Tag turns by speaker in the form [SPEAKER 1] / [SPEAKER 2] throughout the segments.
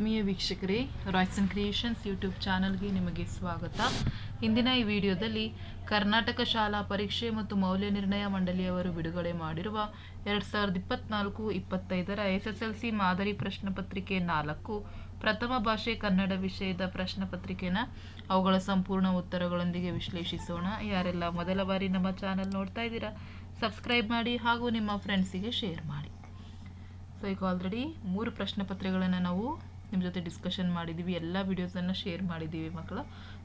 [SPEAKER 1] ಆತ್ಮೀಯ ವೀಕ್ಷಕರೇ Royson creations YouTube ಚಾನಲ್ಗೆ ನಿಮಗೆ ಸ್ವಾಗತ. ಇಂದಿನ ಈ ವಿಡಿಯೋದಲ್ಲಿ ಕರ್ನಾಟಕ ಶಾಲಾ ಪರೀಕ್ಷೆ ಮತ್ತು ಮೌಲ್ಯ ನಿರ್ಣಯ ಮಂಡಳಿಯವರು ಬಿಡುಗಡೆ ಮಾಡಿರುವ ಎರಡು ಸಾವಿರದ ಇಪ್ಪತ್ನಾಲ್ಕು ಇಪ್ಪತ್ತೈದರ ಎಸ್ ಎಸ್ ಎಲ್ ಸಿ ಮಾದರಿ ಪ್ರಶ್ನೆಪತ್ರಿಕೆ ನಾಲ್ಕು, ಪ್ರಥಮ ಭಾಷೆ ಕನ್ನಡ ವಿಷಯದ ಪ್ರಶ್ನೆ ಪತ್ರಿಕೆನ ಅವುಗಳ ಸಂಪೂರ್ಣ ಉತ್ತರಗಳೊಂದಿಗೆ ವಿಶ್ಲೇಷಿಸೋಣ. ಯಾರೆಲ್ಲ ಮೊದಲ ಬಾರಿ ನಮ್ಮ ಚಾನಲ್ ನೋಡ್ತಾ ಇದ್ದೀರಾ, ಸಬ್ಸ್ಕ್ರೈಬ್ ಮಾಡಿ ಹಾಗೂ ನಿಮ್ಮ ಫ್ರೆಂಡ್ಸಿಗೆ ಶೇರ್ ಮಾಡಿ. ಸೊ ಈಗ ಆಲ್ರೆಡಿ ಮೂರು ಪ್ರಶ್ನೆ ಪತ್ರಿಕೆಗಳನ್ನು ನಾವು ನಿಮ್ಮ ಜೊತೆ ಡಿಸ್ಕಷನ್ ಮಾಡಿದ್ದೀವಿ ಎಲ್ಲ ವಿಡಿಯೋಸನ್ನು ಶೇರ್ ಮಾಡಿದ್ದೀವಿ ಮಕ್ಕಳು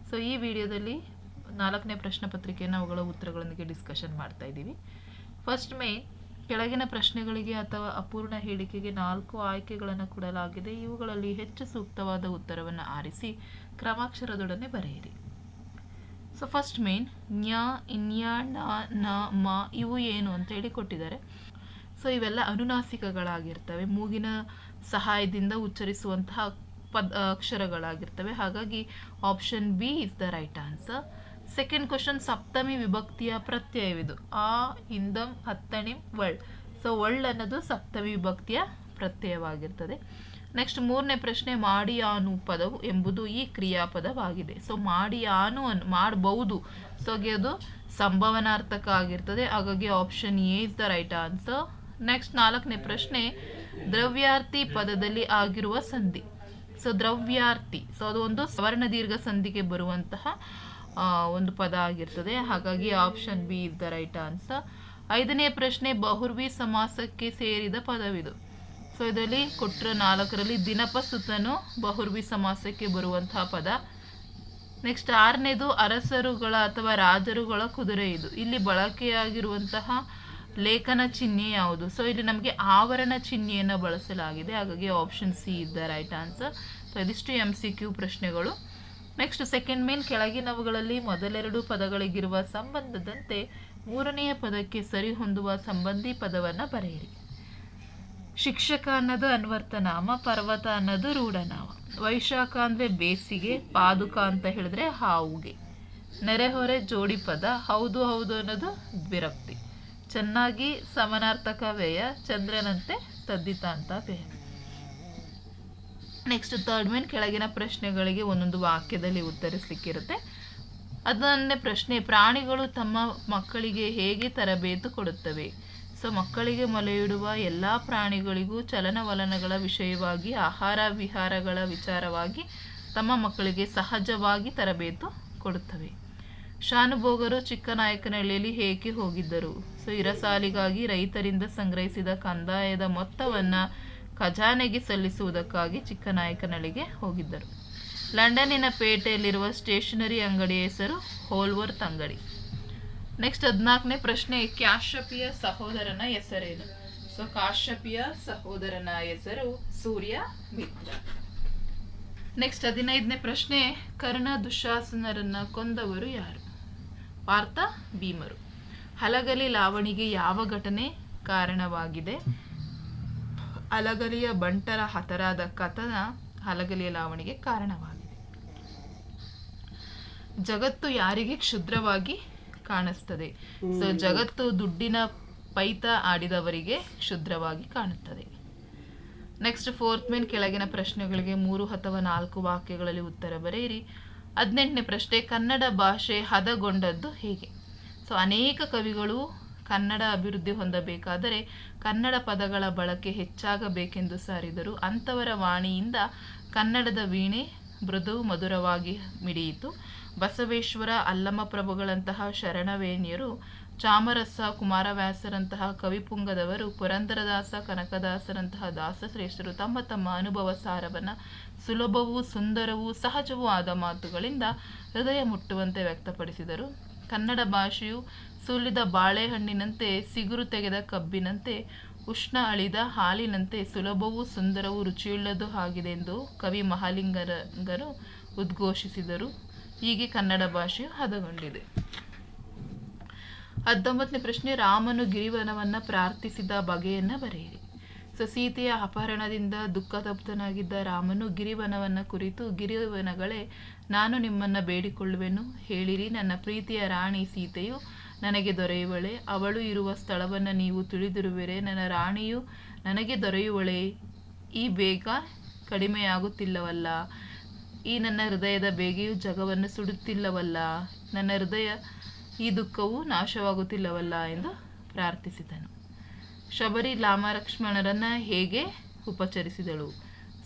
[SPEAKER 1] ಸೊ ಈ ವಿಡಿಯೋದಲ್ಲಿ ನಾಲ್ಕನೇ ಪ್ರಶ್ನೆ ಪತ್ರಿಕೆಯನ್ನು ಅವುಗಳ ಉತ್ತರಗಳೊಂದಿಗೆ ಡಿಸ್ಕಷನ್ ಮಾಡ್ತಾ ಇದ್ದೀವಿ. ಫಸ್ಟ್ ಮೇನ್ ಕೆಳಗಿನ ಪ್ರಶ್ನೆಗಳಿಗೆ ಅಥವಾ ಅಪೂರ್ಣ ಹೇಳಿಕೆಗೆ ನಾಲ್ಕು ಆಯ್ಕೆಗಳನ್ನು ಕೊಡಲಾಗಿದೆ. ಇವುಗಳಲ್ಲಿ ಹೆಚ್ಚು ಸೂಕ್ತವಾದ ಉತ್ತರವನ್ನು ಆರಿಸಿ ಕ್ರಮಾಕ್ಷರದೊಡನೆ ಬರೆಯಿರಿ. ಸೊ ಫಸ್ಟ್ ಮೇನ್ ಞ ಇನ್ಯ, ನ ನ, ಮ, ಇವು ಏನು ಅಂತ ಹೇಳಿ ಕೊಟ್ಟಿದ್ದಾರೆ. ಸೊ ಇವೆಲ್ಲ ಅನುನಾಸಿಕಗಳಾಗಿರ್ತವೆ. ಮೂಗಿನ ಸಹಾಯದಿಂದ ಉಚ್ಚರಿಸುವಂತಹ ಪದ ಅಕ್ಷರಗಳಾಗಿರ್ತವೆ. ಹಾಗಾಗಿ option B is the right answer second question ಸಪ್ತಮಿ ವಿಭಕ್ತಿಯ ಪ್ರತ್ಯಯವಿದು. ಆ ಇಂದಂ ಹತ್ತಣಿಂ, ವಳ್. ಸೊ ವಳ್ ಅನ್ನೋದು ಸಪ್ತಮಿ ವಿಭಕ್ತಿಯ ಪ್ರತ್ಯಯವಾಗಿರ್ತದೆ. ನೆಕ್ಸ್ಟ್ ಮೂರನೇ ಪ್ರಶ್ನೆ ಮಾಡಿ ಆನು ಪದವು ಎಂಬುದು ಈ ಕ್ರಿಯಾಪದವಾಗಿದೆ. ಸೊ ಮಾಡಿ ಆನು ಅನ್ ಮಾಡಬಹುದು ಸೊ ಅದು ಸಂಭವನಾರ್ಥಕ ಆಗಿರ್ತದೆ. ಹಾಗಾಗಿ option A is the right answer next ನಾಲ್ಕನೇ ಪ್ರಶ್ನೆ ದ್ರವ್ಯಾರ್ಥಿ ಪದದಲ್ಲಿ ಆಗಿರುವ ಸಂಧಿ. ಸೊ ದ್ರವ್ಯಾರ್ಥಿ ಸೊ ಅದು ಒಂದು ಸ್ವರ್ಣ ದೀರ್ಘ ಸಂಧಿಗೆ ಬರುವಂತಹ ಒಂದು ಪದ ಆಗಿರ್ತದೆ. ಹಾಗಾಗಿ option B is the right answer ಐದನೇ ಪ್ರಶ್ನೆ, ಬಹುರ್ವಿ ಸಮಾಸಕ್ಕೆ ಸೇರಿದ ಪದವಿದು. ಸೊ ಇದರಲ್ಲಿ ಕೊಟ್ಟರ ನಾಲ್ಕರಲ್ಲಿ ದಿನಪ ಸುತನು ಬಹುರ್ವಿ ಸಮಾಸಕ್ಕೆ ಬರುವಂತಹ ಪದ. ನೆಕ್ಸ್ಟ್ ಆರನೇದು ಅರಸರುಗಳ ಅಥವಾ ರಾಜರುಗಳ ಕುದುರೆ ಇದು. ಇಲ್ಲಿ ಬಳಕೆಯಾಗಿರುವಂತಹ ಲೇಖನ ಚಿಹ್ನೆ ಯಾವುದು? ಸೊ ಇಲ್ಲಿ ನಮಗೆ ಆವರಣ ಚಿಹ್ನೆಯನ್ನು ಬಳಸಲಾಗಿದೆ. ಹಾಗಾಗಿ option C is the right answer so ಇದಿಷ್ಟು ಎಂ ಸಿ ಕ್ಯೂ ಪ್ರಶ್ನೆಗಳು. ನೆಕ್ಸ್ಟ್ ಸೆಕೆಂಡ್ ಮೇನ್ ಕೆಳಗಿನವುಗಳಲ್ಲಿ ಮೊದಲೆರಡು ಪದಗಳಿಗಿರುವ ಸಂಬಂಧದಂತೆ ಮೂರನೆಯ ಪದಕ್ಕೆ ಸರಿ ಹೊಂದುವ ಸಂಬಂಧಿ ಪದವನ್ನು ಬರೆಯಿರಿ. ಶಿಕ್ಷಕ ಅನ್ನೋದು ಅನ್ವರ್ತನಾಮ, ಪರ್ವತ ಅನ್ನೋದು ರೂಢನಾಮ. ವೈಶಾಖ ಅಂದರೆ ಬೇಸಿಗೆ, ಪಾದುಕ ಅಂತ ಹೇಳಿದ್ರೆ ಹಾವುಗೆ. ನೆರೆಹೊರೆ ಜೋಡಿ ಪದ, ಹೌದು ಹೌದು ಅನ್ನೋದು ದ್ವಿರಕ್ತಿ. ಚೆನ್ನಾಗಿ ಸಮನಾರ್ಥಕ ವ್ಯಯ ಚಂದ್ರನಂತೆ ತದ್ದಿತ ಅಂತ ವ್ಯಯ ನೆಕ್ಸ್ಟ್ ಥರ್ಡ್ ಮೇನ್ ಕೆಳಗಿನ ಪ್ರಶ್ನೆಗಳಿಗೆ ಒಂದೊಂದು ವಾಕ್ಯದಲ್ಲಿ ಉತ್ತರಿಸಲಿಕ್ಕಿರುತ್ತೆ. ಅದನ್ನೇ ಪ್ರಶ್ನೆ, ಪ್ರಾಣಿಗಳು ತಮ್ಮ ಮಕ್ಕಳಿಗೆ ಹೇಗೆ ತರಬೇತು ಕೊಡುತ್ತವೆ? ಸೊ, ಮಕ್ಕಳಿಗೆ ಮೊಲೆಯಿಡುವ ಎಲ್ಲ ಪ್ರಾಣಿಗಳಿಗೂ ಚಲನವಲನಗಳ ವಿಷಯವಾಗಿ, ಆಹಾರ ವಿಹಾರಗಳ ವಿಚಾರವಾಗಿ ತಮ್ಮ ಮಕ್ಕಳಿಗೆ ಸಹಜವಾಗಿ ತರಬೇತು ಕೊಡುತ್ತವೆ. ಶಾನುಭೋಗರು ಚಿಕ್ಕನಾಯಕನಹಳ್ಳಿಯಲ್ಲಿ ಹೇಗೆ ಹೋಗಿದ್ದರು? ಸೊ, ಇರಸಾಲಿಗಾಗಿ ರೈತರಿಂದ ಸಂಗ್ರಹಿಸಿದ ಕಂದಾಯದ ಮೊತ್ತವನ್ನು ಖಜಾನೆಗೆ ಸಲ್ಲಿಸುವುದಕ್ಕಾಗಿ ಚಿಕ್ಕನಾಯಕನಹಳ್ಳಿಗೆ ಹೋಗಿದ್ದರು. ಲಂಡನ್ನಿನ ಪೇಟೆಯಲ್ಲಿರುವ ಸ್ಟೇಷನರಿ ಅಂಗಡಿಯ ಹೆಸರು ಹೋಲ್ವರ್ತ್ ಅಂಗಡಿ. ನೆಕ್ಸ್ಟ್ ಹದಿನಾಲ್ಕನೇ ಪ್ರಶ್ನೆ ಕ್ಯಾಶಪಿಯ ಸಹೋದರನ ಹೆಸರೇನು? ಸೊ, ಕಾಶ್ಯಪಿಯ ಸಹೋದರನ ಹೆಸರು ಸೂರ್ಯ ಮಿತ್ರ. ನೆಕ್ಸ್ಟ್ ಹದಿನೈದನೇ ಪ್ರಶ್ನೆ, ಕರ್ಣ ದುಶಾಸನರನ್ನ ಕೊಂದವರು ಯಾರು? ಪಾರ್ಥ ಭೀಮರು. ಹಲಗಲಿ ಲಾವಣಿಗೆ ಯಾವ ಘಟನೆ ಕಾರಣವಾಗಿದೆ? ಹಲಗಲಿಯ ಬಂಟರ ಹತರಾದ ಕಥನ ಹಲಗಲಿಯ ಲಾವಣಿಗೆ ಕಾರಣವಾಗಿದೆ. ಜಗತ್ತು ಯಾರಿಗೆ ಕ್ಷುದ್ರವಾಗಿ ಕಾಣಿಸ್ತದೆ? ಸೊ ಜಗತ್ತು ದುಡ್ಡಿನ ಪೈತ ಆಡಿದವರಿಗೆ ಕ್ಷುದ್ರವಾಗಿ ಕಾಣುತ್ತದೆ. ನೆಕ್ಸ್ಟ್ ಫೋರ್ತ್ ಮೇನ್ ಕೆಳಗಿನ ಪ್ರಶ್ನೆಗಳಿಗೆ ಮೂರು ಅಥವಾ ನಾಲ್ಕು ವಾಕ್ಯಗಳಲ್ಲಿ ಉತ್ತರ ಬರೆಯಿರಿ. ಹದಿನೆಂಟನೇ ಪ್ರಶ್ನೆ, ಕನ್ನಡ ಭಾಷೆ ಹದಗೊಂಡದ್ದು ಹೇಗೆ? ಸೊ, ಅನೇಕ ಕವಿಗಳು ಕನ್ನಡ ಅಭಿವೃದ್ಧಿ ಹೊಂದಬೇಕಾದರೆ ಕನ್ನಡ ಪದಗಳ ಬಳಕೆ ಹೆಚ್ಚಾಗಬೇಕೆಂದು ಸಾರಿದರು. ಅಂಥವರ ವಾಣಿಯಿಂದ ಕನ್ನಡದ ವೀಣೆ ಮೃದು ಮಧುರವಾಗಿ ಮಿಡಿಯಿತು. ಬಸವೇಶ್ವರ ಅಲ್ಲಮ ಪ್ರಭುಗಳಂತಹ ಶರಣವೇಣಿಯರು ಚಾಮರಸ ಕುಮಾರವ್ಯಾಸರಂತಹ ಕವಿಪುಂಗದವರು ಪುರಂದರದಾಸ ಕನಕದಾಸರಂತಹ ದಾಸಶ್ರೇಷ್ಠರು ತಮ್ಮ ತಮ್ಮ ಅನುಭವ ಸಾರವನ್ನು ಸುಲಭವೂ ಸುಂದರವೂ ಸಹಜವೂ ಆದ ಮಾತುಗಳಿಂದ ಹೃದಯ ಮುಟ್ಟುವಂತೆ ವ್ಯಕ್ತಪಡಿಸಿದರು. ಕನ್ನಡ ಭಾಷೆಯು ಸುಲಿದ ಬಾಳೆಹಣ್ಣಿನಂತೆ, ಸಿಗುರು ತೆಗೆದ ಕಬ್ಬಿನಂತೆ, ಉಷ್ಣ ಅಳಿದ ಹಾಲಿನಂತೆ ಸುಲಭವೂ ಸುಂದರವೂ ರುಚಿಯುಳ್ಳದು ಆಗಿದೆ ಎಂದು ಕವಿ ಮಹಾಲಿಂಗರಂಗರು ಉದ್ಘೋಷಿಸಿದರು. ಹೀಗೆ ಕನ್ನಡ ಭಾಷೆಯು ಹದಗೊಂಡಿದೆ. ಹತ್ತೊಂಬತ್ತನೇ ಪ್ರಶ್ನೆ, ರಾಮನು ಗಿರಿವನವನ್ನು ಪ್ರಾರ್ಥಿಸಿದ ಬಗೆಯನ್ನು ಬರೆಯಿರಿ. ಸೊ ಸೀತೆಯ ಅಪಹರಣದಿಂದ ದುಃಖತಪ್ತನಾಗಿದ್ದ ರಾಮನು ಗಿರಿವನವನ್ನು ಕುರಿತು, ಗಿರಿವನಗಳೇ, ನಾನು ನಿಮ್ಮನ್ನು ಬೇಡಿಕೊಳ್ಳುವೆನು. ಹೇಳಿರಿ, ನನ್ನ ಪ್ರೀತಿಯ ರಾಣಿ ಸೀತೆಯು ನನಗೆ ದೊರೆಯುವಳೆ. ಅವಳು ಇರುವ ಸ್ಥಳವನ್ನು ನೀವು ತಿಳಿದಿರುವಿರೆ. ನನ್ನ ರಾಣಿಯು ನನಗೆ ದೊರೆಯುವಳೆ. ಈ ಬೇಗ ಕಡಿಮೆಯಾಗುತ್ತಿಲ್ಲವಲ್ಲ. ಈ ನನ್ನ ಹೃದಯದ ಬೇಗೆಯು ಜಗವನ್ನು ಸುಡುತ್ತಿಲ್ಲವಲ್ಲ. ನನ್ನ ಹೃದಯ ಈ ದುಃಖವು ನಾಶವಾಗುತ್ತಿಲ್ಲವಲ್ಲ ಎಂದು ಪ್ರಾರ್ಥಿಸಿದನು. ಶಬರಿ ಲಾಮಲಕ್ಷ್ಮಣರನ್ನ ಹೇಗೆ ಉಪಚರಿಸಿದಳು?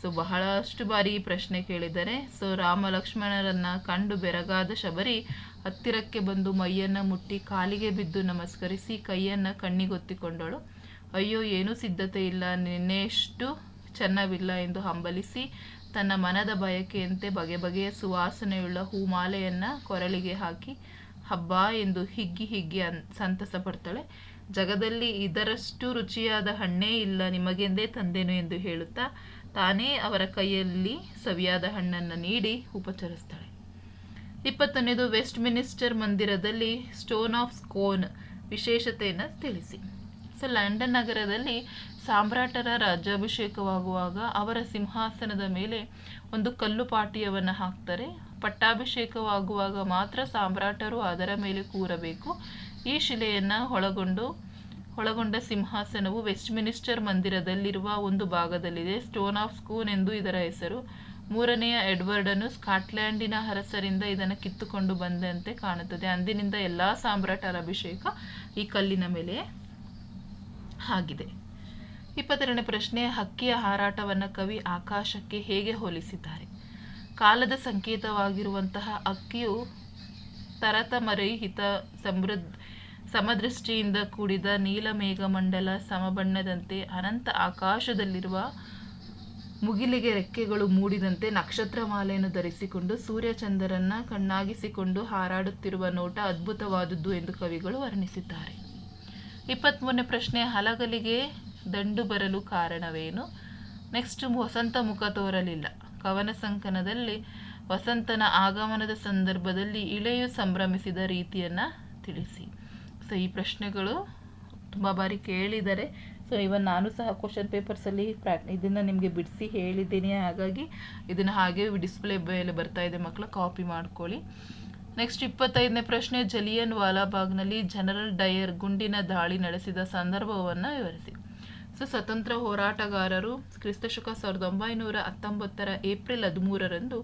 [SPEAKER 1] ಸೊ, ಬಹಳಷ್ಟು ಬಾರಿ ಪ್ರಶ್ನೆ ಕೇಳಿದರೆ, ಸೊ ರಾಮ ಲಕ್ಷ್ಮಣರನ್ನ ಕಂಡು ಬೆರಗಾದ ಶಬರಿ ಹತ್ತಿರಕ್ಕೆ ಬಂದು ಮೈಯನ್ನ ಮುಟ್ಟಿ ಕಾಲಿಗೆ ಬಿದ್ದು ನಮಸ್ಕರಿಸಿ ಕೈಯನ್ನ ಕಣ್ಣಿಗೊತ್ತಿಕೊಂಡಳು. ಅಯ್ಯೋ, ಏನೂ ಸಿದ್ಧತೆ ಇಲ್ಲ, ನಿನ್ನೆಷ್ಟು ಚೆನ್ನವಿಲ್ಲ ಎಂದು ಹಂಬಲಿಸಿ ತನ್ನ ಮನದ ಬಯಕೆಯಂತೆ ಬಗೆ ಬಗೆಯ ಸುವಾಸನೆಯುಳ್ಳ ಹೂಮಾಲೆಯನ್ನ ಕೊರಳಿಗೆ ಹಾಕಿ ಹಬ್ಬ ಎಂದು ಹಿಗ್ಗಿ ಹಿಗ್ಗಿ ಅನ್, ಸಂತಸ ಪಡ್ತಾಳೆ. ಜಗದಲ್ಲಿ ಇದರಷ್ಟು ರುಚಿಯಾದ ಹಣ್ಣೇ ಇಲ್ಲ ನಿಮಗೆಂದೇ ತಂದೆನು ಎಂದು ಹೇಳುತ್ತಾ, ತಾನೇ ಅವರ ಕೈಯಲ್ಲಿ ಸವಿಯಾದ ಹಣ್ಣನ್ನು ನೀಡಿ ಉಪಚರಿಸ್ತಾಳೆ. ಇಪ್ಪತ್ತನೇದು ವೆಸ್ಟ್ ಮಿನಿಸ್ಟರ್ ಮಂದಿರದಲ್ಲಿ ಸ್ಟೋನ್ ಆಫ್ ಸ್ಕೋನ್ ವಿಶೇಷತೆಯನ್ನು ತಿಳಿಸಿ. ಸೊ ಲಂಡನ್ ನಗರದಲ್ಲಿ ಸಾಮ್ರಾಟರ ರಾಜ್ಯಾಭಿಷೇಕವಾಗುವಾಗ ಅವರ ಸಿಂಹಾಸನದ ಮೇಲೆ ಒಂದು ಕಲ್ಲು ಪಾಟಿಯವನ್ನು ಹಾಕ್ತಾರೆ. ಪಟ್ಟಾಭಿಷೇಕವಾಗುವಾಗ ಮಾತ್ರ ಸಾಮ್ರಾಟರು ಅದರ ಮೇಲೆ ಕೂರಬೇಕು. ಈ ಶಿಲೆಯನ್ನು ಒಳಗೊಂಡು, ಒಳಗೊಂಡ ಸಿಂಹಾಸನವು ವೆಸ್ಟ್ ಮಿನಿಸ್ಟರ್ ಮಂದಿರದಲ್ಲಿರುವ ಒಂದು ಭಾಗದಲ್ಲಿದೆ. ಸ್ಟೋನ್ ಆಫ್ ಸ್ಕೂನ್ ಎಂದು ಇದರ ಹೆಸರು. ಮೂರನೆಯ ಎಡ್ವರ್ಡನ್ನು ಸ್ಕಾಟ್ಲ್ಯಾಂಡಿನ ಅರಸರಿಂದ ಇದನ್ನು ಕಿತ್ತುಕೊಂಡು ಬಂದಂತೆ ಕಾಣುತ್ತದೆ. ಅಂದಿನಿಂದ ಎಲ್ಲ ಸಾಮ್ರಾಟರ ಅಭಿಷೇಕ ಈ ಕಲ್ಲಿನ ಮೇಲೆ ಆಗಿದೆ. ಇಪ್ಪತ್ತೆರಡನೇ ಪ್ರಶ್ನೆ ಹಕ್ಕಿಯ ಹಾರಾಟವನ್ನು ಕವಿ ಆಕಾಶಕ್ಕೆ ಹೇಗೆ ಹೋಲಿಸಿದ್ದಾರೆ? ಕಾಲದ ಸಂಕೇತವಾಗಿರುವಂತಹ ಅಕ್ಕಿಯು ತರತಮರಹಿತ ಸಮೃದ್ಧ ಸಮದೃಷ್ಟಿಯಿಂದ ಕೂಡಿದ ನೀಲಮೇಘಮಂಡಲ ಸಮಬಣ್ಣದಂತೆ ಅನಂತ ಆಕಾಶದಲ್ಲಿರುವ ಮುಗಿಲಿಗೆ ರೆಕ್ಕೆಗಳು ಮೂಡಿದಂತೆ ನಕ್ಷತ್ರಮಾಲೆಯನ್ನು ಧರಿಸಿಕೊಂಡು ಸೂರ್ಯಚಂದ್ರನ್ನ ಕಣ್ಣಾಗಿಸಿಕೊಂಡು ಹಾರಾಡುತ್ತಿರುವ ನೋಟ ಅದ್ಭುತವಾದದ್ದು ಎಂದು ಕವಿಗಳು ವರ್ಣಿಸಿದ್ದಾರೆ. ಇಪ್ಪತ್ತ್ಮೂರನೇ ಪ್ರಶ್ನೆ ಹಲಗಲಿಗೆ ದಂಡು ಬರಲು ಕಾರಣವೇನು? ನೆಕ್ಸ್ಟ್ ವಸಂತ ಮುಖ ತೋರಲಿಲ್ಲ. ಕವನ ಸಂಕನದಲ್ಲಿ ವಸಂತನ ಆಗಮನದ ಸಂದರ್ಭದಲ್ಲಿ ಇಳೆಯು ಸಂಭ್ರಮಿಸಿದ ರೀತಿಯನ್ನು ತಿಳಿಸಿ. ಸೊ ಈ ಪ್ರಶ್ನೆಗಳು ತುಂಬ ಬಾರಿ ಕೇಳಿದ್ದಾರೆ ಸೊ ಇವನ್ ನಾನು ಸಹ ಕ್ವಶನ್ ಪೇಪರ್ಸಲ್ಲಿ ಪ್ರಾ ಇದನ್ನು ನಿಮಗೆ ಬಿಡಿಸಿ ಹೇಳಿದ್ದೀನಿ. ಹಾಗಾಗಿ ಇದನ್ನು ಹಾಗೆ ಡಿಸ್ಪ್ಲೇ ಮೇಲೆ ಬರ್ತಾ ಇದೆ ಮಕ್ಕಳು ಕಾಪಿ ಮಾಡ್ಕೊಳ್ಳಿ. ನೆಕ್ಸ್ಟ್ ಇಪ್ಪತ್ತೈದನೇ ಪ್ರಶ್ನೆ, ಜಲಿಯನ್ ವಾಲಾಬಾಗ್ನಲ್ಲಿ ಜನರಲ್ ಡಯರ್ ಗುಂಡಿನ ದಾಳಿ ನಡೆಸಿದ ಸಂದರ್ಭವನ್ನು ವಿವರಿಸಿ. ಸೊ ಸ್ವತಂತ್ರ ಹೋರಾಟಗಾರರು ಕ್ರಿಸ್ತಶಕ ಸಾವಿರದ ಒಂಬೈನೂರ ಹತ್ತೊಂಬತ್ತರ ಏಪ್ರಿಲ್ ಹದಿಮೂರರಂದು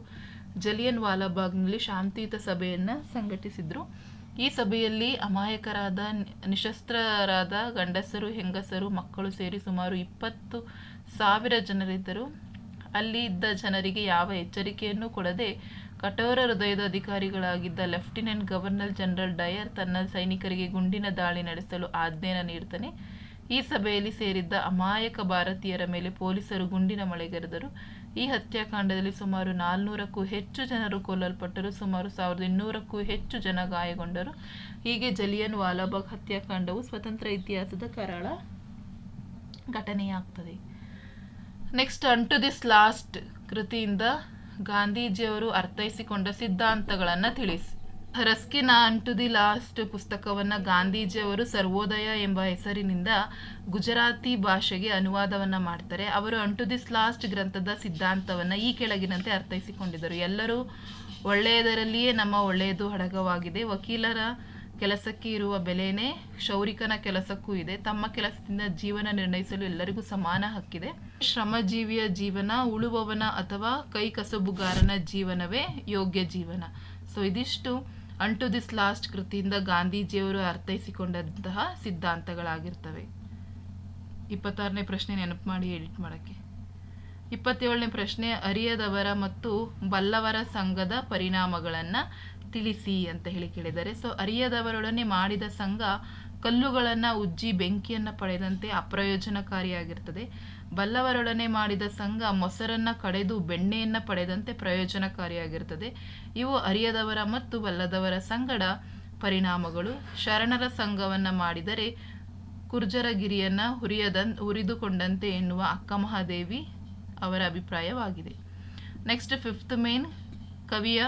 [SPEAKER 1] ಜಲಿಯನ್ ವಾಲಾಬಾಗ್ನಲ್ಲಿ ಶಾಂತಿಯುತ ಸಭೆಯನ್ನು ಸಂಘಟಿಸಿದರು. ಈ ಸಭೆಯಲ್ಲಿ ಅಮಾಯಕರಾದ, ನಿಶಸ್ತ್ರರಾದ ಗಂಡಸರು, ಹೆಂಗಸರು, ಮಕ್ಕಳು ಸೇರಿ ಸುಮಾರು ಇಪ್ಪತ್ತು ಸಾವಿರ ಜನರಿದ್ದರು. ಅಲ್ಲಿ ಇದ್ದ ಜನರಿಗೆ ಯಾವ ಎಚ್ಚರಿಕೆಯನ್ನು ಕೊಡದೆ ಕಠೋರ ಹೃದಯದ ಅಧಿಕಾರಿಗಳಾಗಿದ್ದ ಲೆಫ್ಟಿನೆಂಟ್ ಗವರ್ನರ್ ಜನರಲ್ ಡಯರ್ ತನ್ನ ಸೈನಿಕರಿಗೆ ಗುಂಡಿನ ದಾಳಿ ನಡೆಸಲು ಆಜ್ಞೆಯನ್ನು ನೀಡ್ತಾನೆ. ಈ ಸಭೆಯಲ್ಲಿ ಸೇರಿದ್ದ ಅಮಾಯಕ ಭಾರತೀಯರ ಮೇಲೆ ಪೊಲೀಸರು ಗುಂಡಿನ ಮಳೆಗರೆದರು ಈ ಹತ್ಯಾಕಾಂಡದಲ್ಲಿ ಸುಮಾರು ನಾಲ್ನೂರಕ್ಕೂ ಹೆಚ್ಚು ಜನರು ಕೊಲ್ಲಲ್ಪಟ್ಟರು. ಸುಮಾರು ಸಾವಿರದ ಇನ್ನೂರಕ್ಕೂ ಹೆಚ್ಚು ಜನ ಗಾಯಗೊಂಡರು. ಹೀಗೆ ಜಲಿಯನ್ ವಾಲಾಬಾಗ್ ಹತ್ಯಾಕಾಂಡವು ಸ್ವತಂತ್ರ ಇತಿಹಾಸದ ಕರಾಳ ಘಟನೆಯಾಗ್ತದೆ. Next unto this last ಕೃತಿಯಿಂದ ಗಾಂಧೀಜಿಯವರು ಅರ್ಥೈಸಿಕೊಂಡ ಸಿದ್ಧಾಂತಗಳನ್ನು ತಿಳಿಸಿ. ರಸ್ಕಿನ ಅಂಟು ದಿ ಲಾಸ್ಟ್ ಪುಸ್ತಕವನ್ನು ಗಾಂಧೀಜಿಯವರು ಸರ್ವೋದಯ ಎಂಬ ಹೆಸರಿನಿಂದ ಗುಜರಾತಿ ಭಾಷೆಗೆ ಅನುವಾದವನ್ನು ಮಾಡ್ತಾರೆ. ಅವರು ಅಂಟು ದಿಸ್ ಲಾಸ್ಟ್ ಗ್ರಂಥದ ಸಿದ್ಧಾಂತವನ್ನು ಈ ಕೆಳಗಿನಂತೆ ಅರ್ಥೈಸಿಕೊಂಡಿದ್ದರು. ಎಲ್ಲರೂ ಒಳ್ಳೆಯದರಲ್ಲಿಯೇ ನಮ್ಮ ಒಳ್ಳೆಯದು ಹಡಗವಾಗಿದೆ. ವಕೀಲರ ಕೆಲಸಕ್ಕೆ ಇರುವ ಬೆಲೆನೇ ಕ್ಷೌರಿಕನ ಕೆಲಸಕ್ಕೂ ಇದೆ. ತಮ್ಮ ಕೆಲಸದಿಂದ ಜೀವನ ನಿರ್ಣಯಿಸಲು ಎಲ್ಲರಿಗೂ ಸಮಾನ ಹಕ್ಕಿದೆ. ಶ್ರಮಜೀವಿಯ ಜೀವನ, ಉಳುವವನ ಅಥವಾ ಕೈ ಕಸಬುಗಾರನ ಜೀವನವೇ ಯೋಗ್ಯ ಜೀವನ. ಸೊ ಇದಿಷ್ಟು ಅನ್ ಟು ದಿಸ್ ಲಾಸ್ಟ್ ಕೃತಿಯಿಂದ ಗಾಂಧೀಜಿಯವರು ಅರ್ಥೈಸಿಕೊಂಡಂತಹ ಸಿದ್ಧಾಂತಗಳಾಗಿರ್ತವೆ. ಇಪ್ಪತ್ತಾರನೇ ಪ್ರಶ್ನೆ ನೆನಪು ಮಾಡಿ, ಎಡಿಟ್ ಮಾಡೋಕ್ಕೆ. ಇಪ್ಪತ್ತೇಳನೇ ಪ್ರಶ್ನೆ, ಅರಿಯದವರ ಮತ್ತು ಬಲ್ಲವರ ಸಂಘದ ಪರಿಣಾಮಗಳನ್ನು ತಿಳಿಸಿ ಅಂತ ಹೇಳಿ ಕೇಳಿದ್ದಾರೆ. ಸೊ ಅರಿಯದವರೊಡನೆ ಮಾಡಿದ ಸಂಘ ಕಲ್ಲುಗಳನ್ನು ಉಜ್ಜಿ ಬೆಂಕಿಯನ್ನು ಪಡೆದಂತೆ ಅಪ್ರಯೋಜನಕಾರಿಯಾಗಿರ್ತದೆ. ಬಲ್ಲವರೊಡನೆ ಮಾಡಿದ ಸಂಘ ಮೊಸರನ್ನ ಕಡೆದು ಬೆಣ್ಣೆಯನ್ನ ಪಡೆದಂತೆ ಪ್ರಯೋಜನಕಾರಿಯಾಗಿರುತ್ತದೆ ಇವು ಅರಿಯದವರ ಮತ್ತು ಬಲ್ಲದವರ ಸಂಗಡ ಪರಿಣಾಮಗಳು. ಶರಣರ ಸಂಘವನ್ನ ಮಾಡಿದರೆ ಕುರ್ಜರಗಿರಿಯನ್ನ ಹುರಿಯದನ್, ಹುರಿದುಕೊಂಡಂತೆ ಎನ್ನುವ ಅಕ್ಕಮಹಾದೇವಿ ಅವರ ಅಭಿಪ್ರಾಯವಾಗಿದೆ. ನೆಕ್ಸ್ಟ್ ಫಿಫ್ತ್ ಮೇನ್ ಕವಿಯ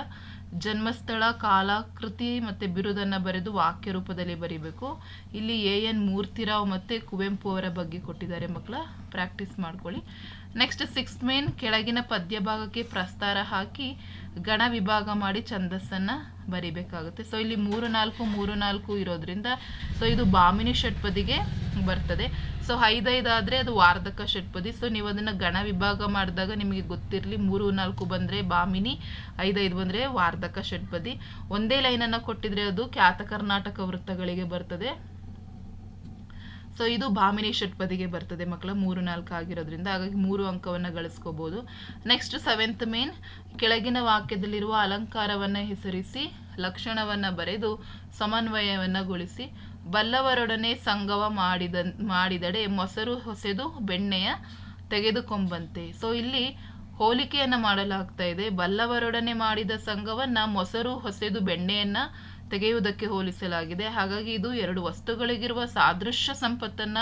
[SPEAKER 1] ಜನ್ಮಸ್ಥಳ ಕಾಲ ಕೃತಿ ಮತ್ತು ಬಿರುದನ್ನು ಬರೆದು ವಾಕ್ಯ ರೂಪದಲ್ಲಿ ಬರೀಬೇಕು. ಇಲ್ಲಿ ಎ ಎನ್ ಮೂರ್ತಿರಾವ್ ಮತ್ತು ಕುವೆಂಪು ಅವರ ಬಗ್ಗೆ ಕೊಟ್ಟಿದ್ದಾರೆ ಮಕ್ಕಳ. ಪ್ರಾಕ್ಟೀಸ್ ಮಾಡ್ಕೊಳ್ಳಿ. ನೆಕ್ಸ್ಟ್ ಸಿಕ್ಸ್ ಮೇನ್ ಕೆಳಗಿನ ಪದ್ಯ ಭಾಗಕ್ಕೆ ಪ್ರಸ್ತಾರ ಹಾಕಿ ಗಣ ವಿಭಾಗ ಮಾಡಿ ಛಂದಸ್ಸನ್ನು ಬರಿಬೇಕಾಗುತ್ತೆ. ಸೊ ಇಲ್ಲಿ ಮೂರು ನಾಲ್ಕು ಮೂರು ನಾಲ್ಕು ಇರೋದ್ರಿಂದ ಸೊ ಇದು ಬಾಮಿನಿ ಷಟ್ಪದಿಗೆ ಬರ್ತದೆ. ಸೊ ಐದೈದಾದರೆ ಅದು ವಾರ್ಧಕ ಷಟ್ಪದಿ. ಸೊ ನೀವು ಅದನ್ನು ಗಣ ವಿಭಾಗ ಮಾಡಿದಾಗ ನಿಮಗೆ ಗೊತ್ತಿರಲಿ, ಮೂರು, ನಾಲ್ಕು ಬಂದರೆ ಬಾಮಿನಿ, ಐದೈದು ಬಂದರೆ ವಾರ್ಧಕ ಷಟ್ಪದಿ. ಒಂದೇ ಲೈನನ್ನು ಕೊಟ್ಟಿದ್ರೆ ಅದು ಖ್ಯಾತ ಕರ್ನಾಟಕ ವೃತ್ತಗಳಿಗೆ ಬರ್ತದೆ. ಸೊ ಇದು ಭಾಮಿನಿ ಷಟ್ಪದಿಗೆ ಬರ್ತದೆ ಮಕ್ಕಳ. ಮೂರು, ನಾಲ್ಕು ಆಗಿರೋದ್ರಿಂದ. ಹಾಗಾಗಿ ಮೂರು ಅಂಕವನ್ನು ಗಳಿಸ್ಕೋಬಹುದು ನೆಕ್ಸ್ಟ್ ಸೆವೆಂತ್ ಮೇನ್ ಕೆಳಗಿನ ವಾಕ್ಯದಲ್ಲಿರುವ ಅಲಂಕಾರವನ್ನು ಹೆಸರಿಸಿ, ಲಕ್ಷಣವನ್ನು ಬರೆದು ಸಮನ್ವಯವನ್ನಗೊಳಿಸಿ ಬಲ್ಲವರೊಡನೆ ಸಂಗವ ಮಾಡಿದ, ಮಾಡಿದಡೆ ಮೊಸರು ಹೊಸೆದು, ಬೆಣ್ಣೆಯ ತೆಗೆದುಕೊಂಬಂತೆ. ಸೊ ಇಲ್ಲಿ ಹೋಲಿಕೆಯನ್ನು ಮಾಡಲಾಗ್ತಾ ಇದೆ. ಬಲ್ಲವರೊಡನೆ ಮಾಡಿದ ಸಂಘವನ್ನ ಮೊಸರು, ಹೊಸೆದು, ಬೆಣ್ಣೆಯನ್ನ ತೆಗೆಯುವುದಕ್ಕೆ ಹೋಲಿಸಲಾಗಿದೆ. ಹಾಗಾಗಿ ಇದು ಎರಡು ವಸ್ತುಗಳಿಗಿರುವ ಸಾದೃಶ್ಯ ಸಂಪತ್ತನ್ನ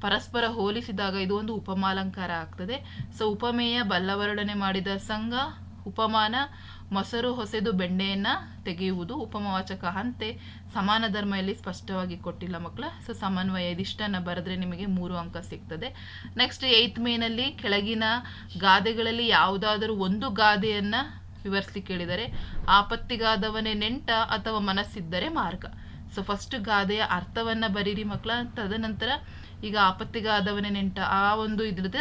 [SPEAKER 1] ಪರಸ್ಪರ ಹೋಲಿಸಿದಾಗ ಇದು ಒಂದು ಉಪಮಾಲಂಕಾರ ಆಗ್ತದೆ. ಸೊ, ಉಪಮೇಯ ಬಲ್ಲವರೊಡನೆ ಮಾಡಿದ ಸಂಘ, ಉಪಮಾನ ಮೊಸರು, ಹೊಸೆದು, ಬೆಣ್ಣೆಯನ್ನ ತೆಗೆಯುವುದು ಉಪಮವಾಚಕ. ಅಂತೆ ಸಮಾನ ಧರ್ಮ ಇಲ್ಲಿ ಸ್ಪಷ್ಟವಾಗಿ ಕೊಟ್ಟಿಲ್ಲ ಮಕ್ಕಳ. ಸೊ, ಸಮನ್ವಯ, ಇದಿಷ್ಟನ್ನ ಬರೆದ್ರೆ ನಿಮಗೆ ಮೂರು ಅಂಕ ಸಿಗ್ತದೆ. ನೆಕ್ಸ್ಟ್ ಏಯ್ತ್ ಮೇನಲ್ಲಿ ಕೆಳಗಿನ ಗಾದೆಗಳಲ್ಲಿ ಯಾವುದಾದರೂ ಒಂದು ಗಾದೆಯನ್ನ ವಿವರಿಸಿ ಕೇಳಿದರೆ, ಆಪತ್ತಿಗಾದವನೇ ನೆಂಟ ಅಥವಾ ಮನಸ್ಸಿದ್ದರೆ ಮಾರ್ಗ. ಸೊ ಫಸ್ಟ್ ಗಾದೆಯ ಅರ್ಥವನ್ನ ಬರೀರಿ ಮಕ್ಕಳ ತದನಂತರ ಈಗ ಆಪತ್ತಿಗಾದವನೇ ನೆಂಟ. ಆ ಒಂದು ಇದ್ರದ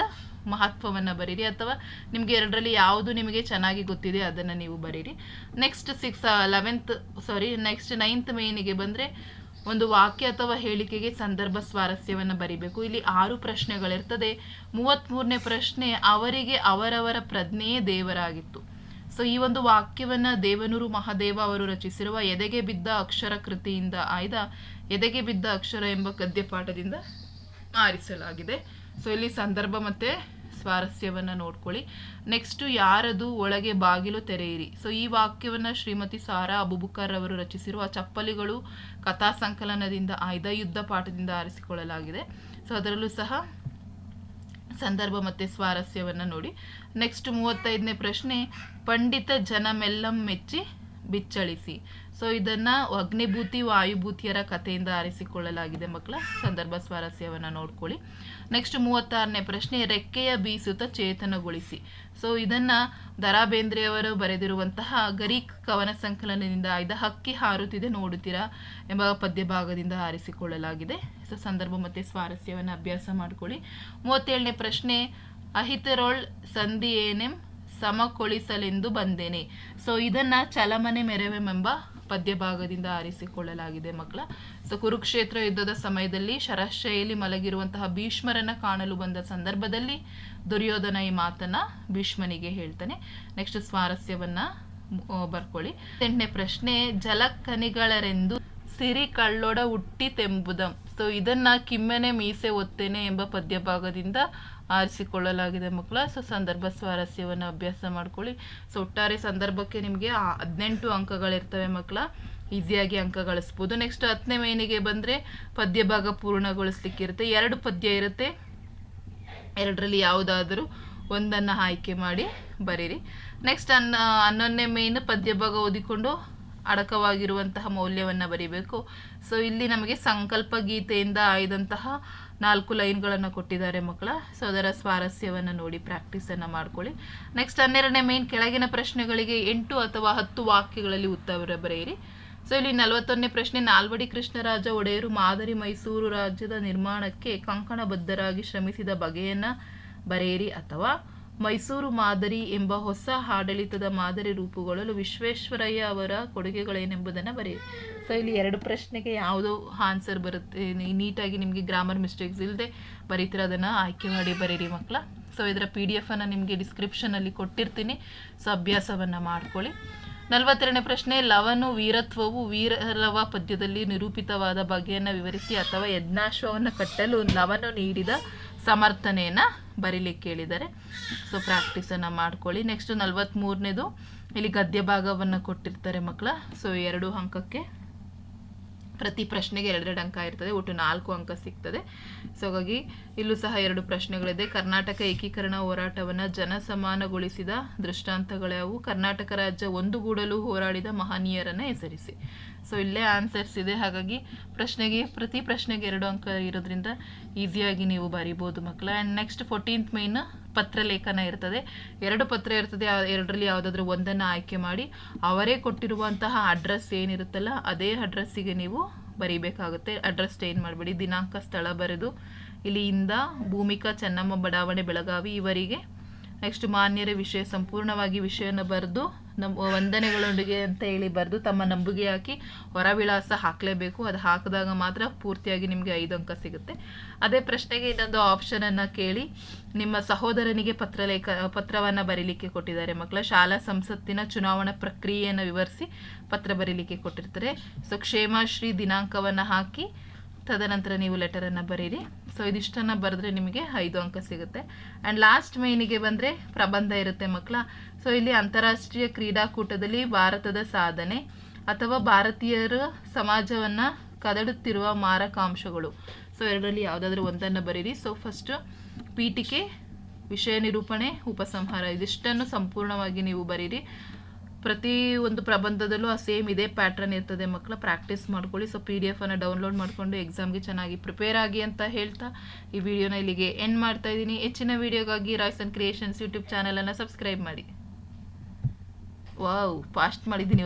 [SPEAKER 1] ಮಹತ್ವವನ್ನ ಬರೀರಿ. ಅಥವಾ ನಿಮಗೆ ಎರಡರಲ್ಲಿ ಯಾವುದು ನಿಮಗೆ ಚೆನ್ನಾಗಿ ಗೊತ್ತಿದೆ ಅದನ್ನ ನೀವು ಬರೀರಿ. Next six eleventh sorry next ninth ಮೇನಿಗೆ ಬಂದ್ರೆ ಒಂದು ವಾಕ್ಯ ಅಥವಾ ಹೇಳಿಕೆಗೆ ಸಂದರ್ಭ ಸ್ವಾರಸ್ಯವನ್ನು ಬರಿಬೇಕು. ಇಲ್ಲಿ ಆರು ಪ್ರಶ್ನೆಗಳಿರ್ತದೆ. ಮೂವತ್ತ್ಮೂರನೇ ಪ್ರಶ್ನೆ ಅವರಿಗೆ ಅವರವರ ಪ್ರಜ್ಞೆಯೇ ದೇವರಾಗಿತ್ತು. ಸೊ ಈ ಒಂದು ವಾಕ್ಯವನ್ನ ದೇವನೂರು ಮಹಾದೇವ ಅವರು ರಚಿಸಿರುವ ಎದೆಗೆ ಬಿದ್ದ ಅಕ್ಷರ ಕೃತಿಯಿಂದ ಆಯ್ದ ಎದೆಗೆ ಬಿದ್ದ ಅಕ್ಷರ ಎಂಬ ಗದ್ಯಪಾಠದಿಂದ ಆರಿಸಲಾಗಿದೆ. ಸೊ ಇಲ್ಲಿ ಸಂದರ್ಭ ಮತ್ತೆ ಸ್ವಾರಸ್ಯವನ್ನು ನೋಡ್ಕೊಳ್ಳಿ. ನೆಕ್ಸ್ಟ್ ಯಾರದು ಒಳಗೆ ಬಾಗಿಲು ತೆರೆಯಿರಿ. ಸೊ ಈ ವಾಕ್ಯವನ್ನ ಶ್ರೀಮತಿ ಸಾರಾ ಅಬುಬುಕರ್ ಅವರು ರಚಿಸಿರುವ ಚಪ್ಪಲಿಗಳು ಕಥಾ ಸಂಕಲನದಿಂದ ಆಯ್ದ ಯುದ್ಧ ಪಾಠದಿಂದ ಆರಿಸಿಕೊಳ್ಳಲಾಗಿದೆ. ಸೊ ಅದರಲ್ಲೂ ಸಹ ಸಂದರ್ಭ ಮತ್ತು ಸ್ವಾರಸ್ಯವನ್ನು ನೋಡಿ. ನೆಕ್ಸ್ಟ್ ಮೂವತ್ತೈದನೇ ಪ್ರಶ್ನೆ ಪಂಡಿತ ಜನಮೆಲ್ಲಂ ಮೆಚ್ಚಿ ಬಿಚ್ಚಳಿಸಿ. ಸೊ ಇದನ್ನ ಅಗ್ನಿಭೂತಿ, ವಾಯುಭೂತಿಯರ ಕಥೆಯಿಂದ ಆರಿಸಿಕೊಳ್ಳಲಾಗಿದೆ ಮಕ್ಕಳ ಸಂದರ್ಭ ಸ್ವಾರಸ್ಯವನ್ನು ನೋಡ್ಕೊಳ್ಳಿ. ನೆಕ್ಸ್ಟ್ ಮೂವತ್ತಾರನೇ ಪ್ರಶ್ನೆ, ರೆಕ್ಕೆಯ ಬೀಸುತ್ತ ಚೇತನಗೊಳಿಸಿ. ಸೊ ಇದನ್ನ ದರಾ ಬೇಂದ್ರೆಯವರು ಬರೆದಿರುವಂತಹ ಗರೀಕ್ ಕವನ ಸಂಕಲನದಿಂದ ಆಯ್ದ ಹಕ್ಕಿ ಹಾರುತ್ತಿದೆ ನೋಡುತ್ತೀರಾ ಎಂಬ ಪದ್ಯ ಭಾಗದಿಂದ ಆರಿಸಿಕೊಳ್ಳಲಾಗಿದೆ. ಸೊ ಸಂದರ್ಭ ಮತ್ತೆ ಸ್ವಾರಸ್ಯವನ್ನು ಅಭ್ಯಾಸ ಮಾಡ್ಕೊಳ್ಳಿ. ಮೂವತ್ತೇಳನೇ ಪ್ರಶ್ನೆ, ಅಹಿತರೋಳ್ ಸಂಧಿ ಏನೆಂ ಸಮಕೊಳಿಸಲೆಂದು ಬಂದೇನೆ. ಸೊ ಇದನ್ನ ಚಲಮನೆ ಮೆರವೆಮೆಂಬ ಪದ್ಯ ಭಾಗದಿಂದ ಆರಿಸಿಕೊಳ್ಳಲಾಗಿದೆ ಮಕ್ಕಳ. ಸೊ ಕುರುಕ್ಷೇತ್ರ ಯುದ್ಧದ ಸಮಯದಲ್ಲಿ ಶರಶೈಲಿ ಮಲಗಿರುವಂತಹ ಭೀಷ್ಮರನ್ನ ಕಾಣಲು ಬಂದ ಸಂದರ್ಭದಲ್ಲಿ ದುರ್ಯೋಧನ ಈ ಮಾತನ್ನ ಭೀಷ್ಮನಿಗೆ ಹೇಳ್ತಾನೆ. ನೆಕ್ಸ್ಟ್ ಸ್ವಾರಸ್ಯವನ್ನ ಬರ್ಕೊಳ್ಳಿ. ಎಂಟನೇ ಪ್ರಶ್ನೆ ಜಲಕನಿಗಳರೆಂದು ಸಿರಿ ಕಳ್ಳೊಡ ಹುಟ್ಟಿ ತೆಂಬುದಂ ಸೊ ಇದನ್ನ ಕಿಮ್ಮನೆ ಮೀಸೆ ಒತ್ತೇನೆ ಎಂಬ ಪದ್ಯ ಭಾಗದಿಂದ ಆರಿಸಿಕೊಳ್ಳಲಾಗಿದೆ ಮಕ್ಕಳ. ಸೊ, ಸಂದರ್ಭ ಸ್ವಾರಸ್ಯವನ್ನು ಅಭ್ಯಾಸ ಮಾಡ್ಕೊಳ್ಳಿ. ಸೊ, ಒಟ್ಟಾರೆ ಸಂದರ್ಭಕ್ಕೆ ನಿಮಗೆ ಹದಿನೆಂಟು ಅಂಕಗಳಿರ್ತವೆ ಮಕ್ಕಳ. ಈಸಿಯಾಗಿ ಅಂಕ ಗಳಿಸ್ಬೋದು. ನೆಕ್ಸ್ಟ್ ಹತ್ತನೇ ಮೇನಿಗೆ ಬಂದರೆ ಪದ್ಯ ಭಾಗ ಪೂರ್ಣಗೊಳಿಸ್ಲಿಕ್ಕಿರುತ್ತೆ. ಎರಡು ಪದ್ಯ ಇರುತ್ತೆ. ಎರಡರಲ್ಲಿ ಯಾವುದಾದರೂ ಒಂದನ್ನು ಆಯ್ಕೆ ಮಾಡಿ ಬರೀರಿ. ನೆಕ್ಸ್ಟ್ ಹನ್ನ, ಹನ್ನೊಂದನೇ ಮೇನ್ ಪದ್ಯ ಭಾಗ ಓದಿಕೊಂಡು ಅಡಕವಾಗಿರುವಂತಹ ಮೌಲ್ಯವನ್ನು ಬರೀಬೇಕು. ಸೊ, ಇಲ್ಲಿ ನಮಗೆ ಸಂಕಲ್ಪ ಗೀತೆಯಿಂದ ಆಯ್ದಂತಹ ನಾಲ್ಕು ಲೈನ್ಗಳನ್ನು ಕೊಟ್ಟಿದ್ದಾರೆ ಮಕ್ಕಳ. ಸೊ ಅದರ ಸ್ವಾರಸ್ಯವನ್ನು ನೋಡಿ ಪ್ರಾಕ್ಟೀಸನ್ನು ಮಾಡ್ಕೊಳ್ಳಿ. ನೆಕ್ಸ್ಟ್ ಹನ್ನೆರಡನೇ ಮೇನ್ ಕೆಳಗಿನ ಪ್ರಶ್ನೆಗಳಿಗೆ ಎಂಟು ಅಥವಾ ಹತ್ತು ವಾಕ್ಯಗಳಲ್ಲಿ ಉತ್ತರ ಬರೆಯಿರಿ. ಸೊ ಇಲ್ಲಿ ನಲವತ್ತೊಂದನೇ ಪ್ರಶ್ನೆ, ನಾಲ್ವಡಿ ಕೃಷ್ಣರಾಜ ಒಡೆಯರು ಮಾದರಿ ಮೈಸೂರು ರಾಜ್ಯದ ನಿರ್ಮಾಣಕ್ಕೆ ಕಂಕಣಬದ್ಧರಾಗಿ ಶ್ರಮಿಸಿದ ಬಗೆಯನ್ನು ಬರೆಯಿರಿ ಅಥವಾ ಮೈಸೂರು ಮಾದರಿ ಎಂಬ ಹೊಸ ಆಡಳಿತದ ಮಾದರಿ ರೂಪುಗೊಳ್ಳಲು ವಿಶ್ವೇಶ್ವರಯ್ಯ ಅವರ ಕೊಡುಗೆಗಳೇನೆಂಬುದನ್ನು ಬರೆಯಿರಿ. ಸೊ ಇಲ್ಲಿ ಎರಡು ಪ್ರಶ್ನೆಗೆ ಯಾವುದು ಆನ್ಸರ್ ಬರುತ್ತೆ? ನೀಟಾಗಿ ನಿಮಗೆ ಗ್ರಾಮರ್ ಮಿಸ್ಟೇಕ್ಸ್ ಇಲ್ಲದೆ ಬರೀತೀರ ಅದನ್ನು ಆಯ್ಕೆ ಮಾಡಿ ಬರೀರಿ ಮಕ್ಕಳ. ಸೊ ಇದರ ಪಿ ಡಿ ಎಫನ್ನು ನಿಮಗೆ ಡಿಸ್ಕ್ರಿಪ್ಷನಲ್ಲಿ ಕೊಟ್ಟಿರ್ತೀನಿ. ಸೊ ಅಭ್ಯಾಸವನ್ನು ಮಾಡ್ಕೊಳ್ಳಿ. ನಲವತ್ತೆರಡನೇ ಪ್ರಶ್ನೆ, ಲವನು ವೀರತ್ವವು ವೀರಲವ ಪದ್ಯದಲ್ಲಿ ನಿರೂಪಿತವಾದ ಬಗೆಯನ್ನು ವಿವರಿಸಿ ಅಥವಾ ಯಜ್ಞಾಶ್ವವನ್ನು ಕಟ್ಟಲು ಲವನು ನೀಡಿದ ಸಮರ್ಥನೆಯನ್ನು ಬರೀಲಿಕ್ಕೆ ಹೇಳಿದ್ದಾರೆ ಸೊ ಪ್ರಾಕ್ಟೀಸನ್ನು ಮಾಡ್ಕೊಳ್ಳಿ. ನೆಕ್ಸ್ಟ್ ನಲವತ್ತ್ಮೂರನೇದು ಇಲ್ಲಿ ಗದ್ಯ ಭಾಗವನ್ನು ಕೊಟ್ಟಿರ್ತಾರೆ ಮಕ್ಕಳ. ಸೊ ಎರಡು ಅಂಕಕ್ಕೆ ಪ್ರತಿ ಪ್ರಶ್ನೆಗೆ ಎರಡೆರಡು ಅಂಕ ಇರ್ತದೆ. ಒಟ್ಟು ನಾಲ್ಕು ಅಂಕ ಸಿಗ್ತದೆ. ಸೊ ಹಾಗಾಗಿ ಇಲ್ಲೂ ಸಹ ಎರಡು ಪ್ರಶ್ನೆಗಳಿದೆ. ಕರ್ನಾಟಕ ಏಕೀಕರಣ ಹೋರಾಟವನ್ನು ಜನಸಮಾನಗೊಳಿಸಿದ ದೃಷ್ಟಾಂತಗಳ್ಯಾವು ಕರ್ನಾಟಕ ರಾಜ್ಯ ಒಂದುಗೂಡಲು ಹೋರಾಡಿದ ಮಹನೀಯರನ್ನ ಹೆಸರಿಸಿ. ಸೊ ಇಲ್ಲೇ ಆನ್ಸರ್ಸ್ ಇದೆ. ಹಾಗಾಗಿ ಪ್ರಶ್ನೆಗೆ, ಪ್ರತಿ ಪ್ರಶ್ನೆಗೆ ಎರಡು ಅಂಕ ಇರೋದ್ರಿಂದ ಈಸಿಯಾಗಿ ನೀವು ಬರಿಬೋದು ಮಕ್ಕಳ. ಆ್ಯಂಡ್ ನೆಕ್ಸ್ಟ್ ಫೋರ್ಟೀನ್ತ್ ಪತ್ರ ಪತ್ರಲೇಖನ ಇರ್ತದೆ. ಎರಡು ಪತ್ರ ಇರ್ತದೆ. ಎರಡರಲ್ಲಿ ಯಾವುದಾದ್ರೂ ಒಂದನ್ನು ಆಯ್ಕೆ ಮಾಡಿ ಅವರೇ ಕೊಟ್ಟಿರುವಂತಹ ಅಡ್ರೆಸ್ ಏನಿರುತ್ತಲ್ಲ, ಅದೇ ಅಡ್ರೆಸ್ಸಿಗೆ ನೀವು ಬರೀಬೇಕಾಗುತ್ತೆ. ಅಡ್ರೆಸ್ ಚೇಂಜ್ ಮಾಡಬೇಡಿ. ದಿನಾಂಕ, ಸ್ಥಳ ಬರೆದು ಇಲ್ಲಿ ಇಂದ ಭೂಮಿಕಾ ಚೆನ್ನಮ್ಮ ಬಡಾವಣೆ ಬೆಳಗಾವಿ ಇವರಿಗೆ ನೆಕ್ಸ್ಟ್ ಮಾನ್ಯರ ವಿಷಯ, ಸಂಪೂರ್ಣವಾಗಿ ವಿಷಯವನ್ನು ಬರೆದು ನಮ್ಮ ವಂದನೆಗಳೊಂದಿಗೆ ಅಂತ ಹೇಳಿ ಬರೆದು ತಮ್ಮ ನಂಬಿಕೆ ಹಾಕಿ ಹೊರ ವಿಳಾಸ ಹಾಕಲೇಬೇಕು. ಅದು ಹಾಕಿದಾಗ ಮಾತ್ರ ಪೂರ್ತಿಯಾಗಿ ನಿಮಗೆ ಐದು ಅಂಕ ಸಿಗುತ್ತೆ. ಅದೇ ಪ್ರಶ್ನೆಗೆ ಇನ್ನೊಂದು ಆಪ್ಷನನ್ನು ಕೇಳಿ. ನಿಮ್ಮ ಸಹೋದರನಿಗೆ ಪತ್ರಲೇಖ, ಪತ್ರವನ್ನು ಬರೀಲಿಕ್ಕೆ ಕೊಟ್ಟಿದ್ದಾರೆ ಮಕ್ಕಳ. ಶಾಲಾ ಸಂಸತ್ತಿನ ಚುನಾವಣಾ ಪ್ರಕ್ರಿಯೆಯನ್ನು ವಿವರಿಸಿ ಪತ್ರ ಬರೀಲಿಕ್ಕೆ ಕೊಟ್ಟಿರ್ತಾರೆ. ಸೊ ಕ್ಷೇಮಶ್ರೀ ದಿನಾಂಕವನ್ನು ಹಾಕಿ ತದನಂತರ ನೀವು ಲೆಟರನ್ನು ಬರೀರಿ. ಸೊ ಇದಿಷ್ಟನ್ನು ಬರೆದ್ರೆ ನಿಮಗೆ ಐದು ಅಂಕ ಸಿಗುತ್ತೆ. ಆ್ಯಂಡ್ ಲಾಸ್ಟ್ ಮೇನಿಗೆ ಬಂದರೆ ಪ್ರಬಂಧ ಇರುತ್ತೆ ಮಕ್ಕಳ. ಸೊ ಇಲ್ಲಿ ಅಂತಾರಾಷ್ಟ್ರೀಯ ಕ್ರೀಡಾಕೂಟದಲ್ಲಿ ಭಾರತದ ಸಾಧನೆ ಅಥವಾ ಭಾರತೀಯರ ಸಮಾಜವನ್ನು ಕದಡುತ್ತಿರುವ ಮಾರಕಾಂಶಗಳು. ಸೊ ಎರಡರಲ್ಲಿ ಯಾವುದಾದ್ರೂ ಒಂದನ್ನು ಬರೀರಿ. ಸೊ ಫಸ್ಟು ಪೀಠಿಕೆ, ವಿಷಯ ನಿರೂಪಣೆ, ಉಪಸಂಹಾರ. ಇದಿಷ್ಟನ್ನು ಸಂಪೂರ್ಣವಾಗಿ ನೀವು ಬರೀರಿ. ಪ್ರತಿ ಒಂದು ಪ್ರಬಂಧದಲ್ಲೂ ಆ ಸೇಮ್ ಇದೇ ಪ್ಯಾಟರ್ನ್ ಇರ್ತದೆ. ಮಕ್ಕಳ ಪ್ರಾಕ್ಟೀಸ್ ಮಾಡ್ಕೊಳ್ಳಿ. ಸೊ ಪಿ ಡಿ ಎಫನ್ನು ಡೌನ್ಲೋಡ್ ಮಾಡಿಕೊಂಡು ಎಕ್ಸಾಮ್ಗೆ ಚೆನ್ನಾಗಿ ಪ್ರಿಪೇರ್ ಆಗಿ ಅಂತ ಹೇಳ್ತಾ ಈ ವಿಡಿಯೋನ ಇಲ್ಲಿಗೆ ಎಂಡ್ ಮಾಡ್ತಾ ಇದ್ದೀನಿ. ಹೆಚ್ಚಿನ ವಿಡಿಯೋಗಾಗಿ ರಾಯ್ಸ್ ಅಂಡ್ ಕ್ರಿಯೇಷನ್ಸ್ ಯೂಟ್ಯೂಬ್ ಚಾನಲನ್ನು ಸಬ್ಸ್ಕ್ರೈಬ್ ಮಾಡಿ. ವಾವ್ ಫಾಸ್ಟ್ ಮಾಡಿದ್ದೀನಿ.